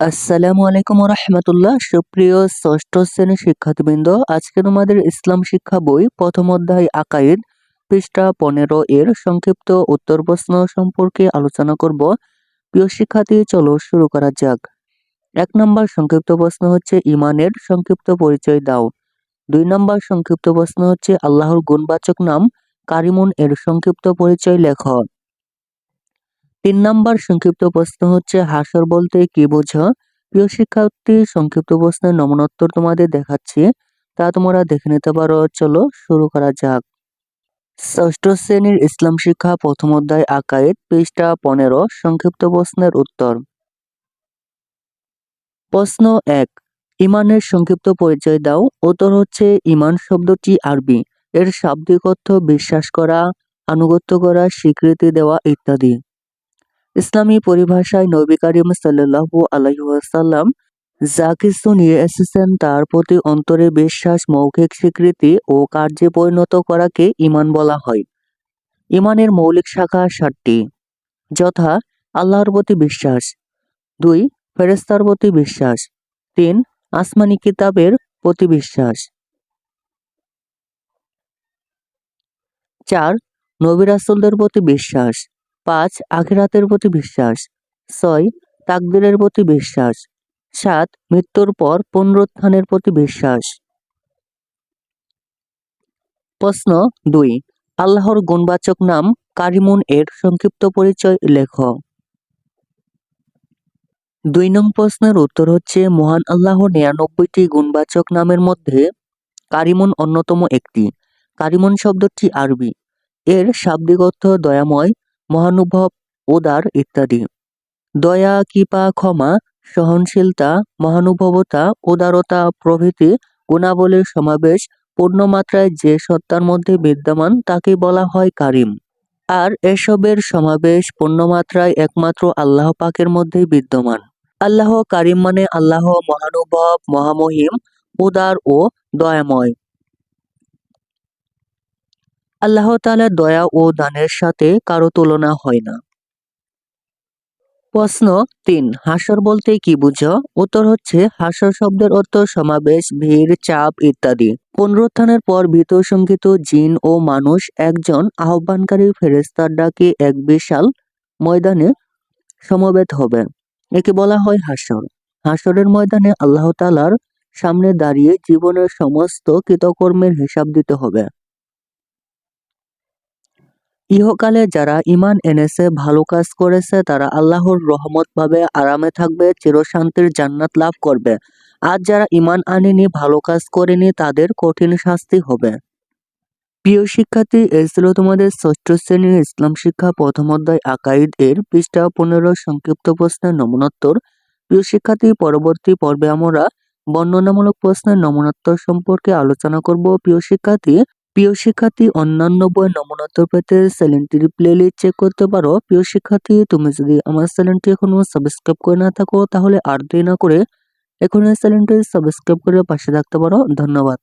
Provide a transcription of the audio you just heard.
আসসালামু আলাইকুম রহমতুল্লাহ সুপ্রিয় ষষ্ঠ শ্রেণির শিক্ষার্থীবৃন্দ আজকে তোমাদের ইসলাম শিক্ষা বই প্রথম অধ্যায় আকাইদ, পৃষ্ঠা পনেরো এর সংক্ষিপ্ত উত্তর প্রশ্ন সম্পর্কে আলোচনা করব। প্রিয় শিক্ষার্থী, চলো শুরু করা যাক। এক নম্বর সংক্ষিপ্ত প্রশ্ন হচ্ছে, ইমানের সংক্ষিপ্ত পরিচয় দাও। দুই নম্বর সংক্ষিপ্ত প্রশ্ন হচ্ছে, আল্লাহর গুণবাচক নাম কারিমুন এর সংক্ষিপ্ত পরিচয় লেখ। তিন নম্বর সংক্ষিপ্ত প্রশ্ন হচ্ছে, হাসর বলতে কি বোঝো? প্রিয় শিক্ষার্থী, সংক্ষিপ্ত প্রশ্নের নমনোত্তর তোমাদের দেখাচ্ছি, তা তোমরা দেখে নিতে পারো, চলো শুরু করা যাক। ষষ্ঠ শ্রেণির ইসলাম শিক্ষা প্রথম অধ্যায় আকায়েদ, পৃষ্ঠা পনেরো, সংক্ষিপ্ত প্রশ্নের উত্তর। প্রশ্ন এক, ইমানের সংক্ষিপ্ত পরিচয় দাও, উত্তর হচ্ছে, ইমান শব্দটি আরবি, এর শাব্দিক অর্থ বিশ্বাস করা, আনুগত্য করা, স্বীকৃতি দেওয়া ইত্যাদি। ইসলামী পরিভাষায় নবী করিম সাল্লাল্লাহু আলাইহি যা কিছু নিয়ে এসেছেন তার প্রতি অন্তরে বিশ্বাস, মৌখিক স্বীকৃতি ও কার্যে পরিণত করাকে ইমান বলা হয়। ইমানের মৌলিক শাখা সাতটি। যথা, আল্লাহর প্রতি বিশ্বাস। দুই ফেরেস্তার প্রতি বিশ্বাস। তিন, আসমানি কিতাবের প্রতি বিশ্বাস। চার, নবী রাসুলদের প্রতি বিশ্বাস। পাঁচ আখিরাতের প্রতি বিশ্বাস। ছয়, তাকদিরের প্রতি বিশ্বাস। সাত, মৃত্যুর পর পুনরুত্থানের প্রতি বিশ্বাস। প্রশ্ন দুই, আল্লাহর গুণবাচক নাম কারিমুন এর সংক্ষিপ্ত পরিচয় লেখ। দুই নং প্রশ্নের উত্তর হচ্ছে, মহান আল্লাহর নিরানব্বইটি গুণবাচক নামের মধ্যে কারিমুন অন্যতম একটি। কারিমুন শব্দটি আরবি। এর শাব্দিক অর্থ দয়াময় মহানুভব, উদার ইত্যাদি। দয়া, কৃপা, ক্ষমা, সহনশীলতা, মহানুভবতা, উদারতা প্রভৃতি গুণাবলীর সমাবেশ পূর্ণমাত্রায় যে সত্তার মধ্যে বিদ্যমান তাকে বলা হয় কারিম। আর এসবের সমাবেশ পূর্ণমাত্রায় একমাত্র আল্লাহ পাকের মধ্যেই বিদ্যমান। আল্লাহ কারিম মানে আল্লাহ মহানুভব, মহামহিম, উদার ও দয়াময়। আল্লাহ তাআলার দয়া ও দানের সাথে কারও তুলনা হয় না। প্রশ্ন তিন, হাসর বলতে কি বুঝো? উত্তর হচ্ছে, হাসর শব্দের অর্থ সমাবেশ, ভিড়, চাপ ইত্যাদি। পুনরুত্থানের পর ভীত শঙ্কিত জিন ও মানুষ একজন আহ্বানকারী ফেরেস্তার ডাকে এক বিশাল ময়দানে সমবেত হবে। একে বলা হয় হাসর। হাসরের ময়দানে আল্লাহ তালার সামনে দাঁড়িয়ে জীবনের সমস্ত কৃতকর্মের হিসাব দিতে হবে। ইহকালে যারা ইমান এনেছে, ভালো কাজ করেছে, তারা আল্লাহর রহমত পাবে আরামে থাকবে, চিরশান্তির জান্নাত লাভ করবে। আর যারা ইমান আনেনি, ভালো কাজ করেনি, তাদের কঠিন শাস্তি হবে। প্রিয় শিক্ষার্থী, এই ছিল তোমাদের ষষ্ঠ শ্রেণির ইসলাম শিক্ষা প্রথম অধ্যায় আকাইদ এর পৃষ্ঠা পনেরো, সংক্ষিপ্ত প্রশ্নের নমনোত্তর। প্রিয় শিক্ষার্থী, পরবর্তী পর্বে আমরা বর্ণনামূলক প্রশ্নের নমনোত্তর সম্পর্কে আলোচনা করব। প্রিয় শিক্ষার্থী প্রিয় শিক্ষার্থী, অন্যান্য বই নমুনাতর পেতে চ্যানেলটির প্লেলিস্ট চেক করতে পারো। প্রিয় শিক্ষার্থী, তুমি যদি আমার চ্যানেলটি এখনও সাবস্ক্রাইব করে না থাকো, তাহলে আর দেরি না করে এখন এই সাবস্ক্রাইব করে পাশে থাকতে পারো। ধন্যবাদ।